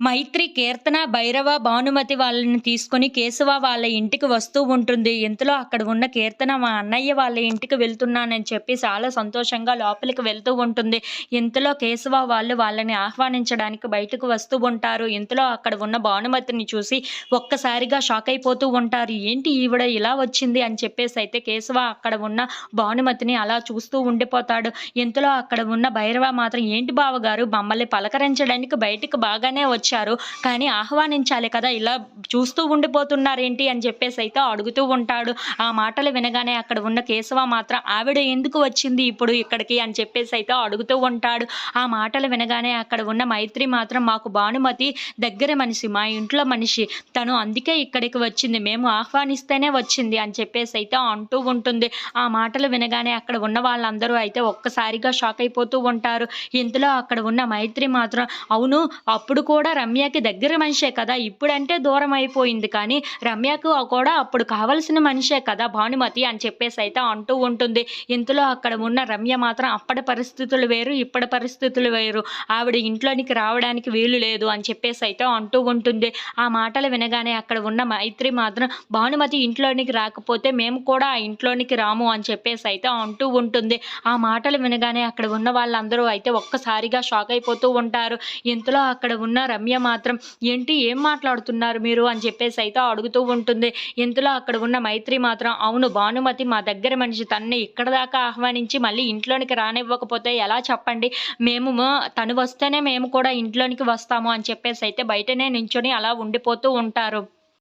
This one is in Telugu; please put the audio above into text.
మైత్రి కీర్తన భైరవ భానుమతి వాళ్ళని తీసుకొని కేశవ వాళ్ళ ఇంటికి వస్తూ ఉంటుంది. ఇంతలో అక్కడ ఉన్న కీర్తన మా అన్నయ్య వాళ్ళ ఇంటికి వెళ్తున్నానని చెప్పి చాలా సంతోషంగా లోపలికి వెళ్తూ ఉంటుంది. ఇంతలో కేశవ వాళ్ళు వాళ్ళని ఆహ్వానించడానికి బయటకు వస్తూ ఉంటారు. ఇంతలో అక్కడ ఉన్న భానుమతిని చూసి ఒక్కసారిగా షాక్ అయిపోతూ ఉంటారు. ఏంటి ఈవిడ ఇలా వచ్చింది? అని చెప్పేసి అయితే కేశవ అక్కడ ఉన్న భానుమతిని అలా చూస్తూ ఉండిపోతాడు. ఇంతలో అక్కడ ఉన్న భైరవ మాత్రం ఏంటి బావగారు మమ్మల్ని పలకరించడానికి బయటకు బాగానే వచ్చారు కానీ ఆహ్వానించాలి కదా ఇలా చూస్తూ ఉండిపోతున్నారేంటి అని చెప్పేసి అయితే అడుగుతూ ఉంటాడు. ఆ మాటలు వినగానే అక్కడ ఉన్న కేశవ మాత్రం ఆవిడ ఎందుకు వచ్చింది ఇప్పుడు ఇక్కడికి? అని చెప్పేసి అయితే అడుగుతూ ఉంటాడు. ఆ మాటలు వినగానే అక్కడ ఉన్న మైత్రి మాత్రం మాకు భానుమతి దగ్గర మనిషి మా ఇంట్లో మనిషి. తను అందుకే ఇక్కడికి వచ్చింది. మేము ఆహ్వానిస్తేనే వచ్చింది అని చెప్పేసి అయితే అంటూ ఉంటుంది. ఆ మాటలు వినగానే అక్కడ ఉన్న వాళ్ళందరూ అయితే ఒక్కసారిగా షాక్ అయిపోతూ ఉంటారు. ఇంతలో అక్కడ ఉన్న మైత్రి మాత్రం అవును అప్పుడు కూడా రమ్యకి దగ్గర మనిషే కదా. ఇప్పుడంటే దూరం అయిపోయింది కానీ రమ్యకు కూడా అప్పుడు కావలసిన మనిషే కదా భానుమతి అని చెప్పేసి అయితే అంటూ ఉంటుంది. ఇంతలో అక్కడ ఉన్న రమ్య మాత్రం అప్పటి పరిస్థితులు వేరు ఇప్పటి పరిస్థితులు వేరు. ఆవిడ ఇంట్లోనికి రావడానికి వీలు లేదు అని చెప్పేసి అయితే అంటూ ఉంటుంది. ఆ మాటలు వినగానే అక్కడ ఉన్న మైత్రి మాత్రం భానుమతి ఇంట్లోనికి రాకపోతే మేము కూడా ఆ ఇంట్లోనికి రాము అని చెప్పేసి అయితే అంటూ ఉంటుంది. ఆ మాటలు వినగానే అక్కడ ఉన్న వాళ్ళందరూ అయితే ఒక్కసారిగా షాక్ అయిపోతూ ఉంటారు. ఇంతలో అక్కడ ఉన్న రమ్య మాత్రం ఏంటి ఏం మాట్లాడుతున్నారు మీరు? అని చెప్పేసి అయితే అడుగుతూ ఉంటుంది. ఇంతలో అక్కడ ఉన్న మైత్రి మాత్రం అవును భానుమతి మా దగ్గర మనిషి తన్ని ఇక్కడ దాకా ఆహ్వానించి మళ్ళీ ఇంట్లోనికి రానివ్వకపోతే ఎలా చెప్పండి? మేము తను వస్తేనే మేము కూడా ఇంట్లోనికి వస్తాము అని చెప్పేసి అయితే బయటనే నించొని అలా ఉండిపోతూ ఉంటారు.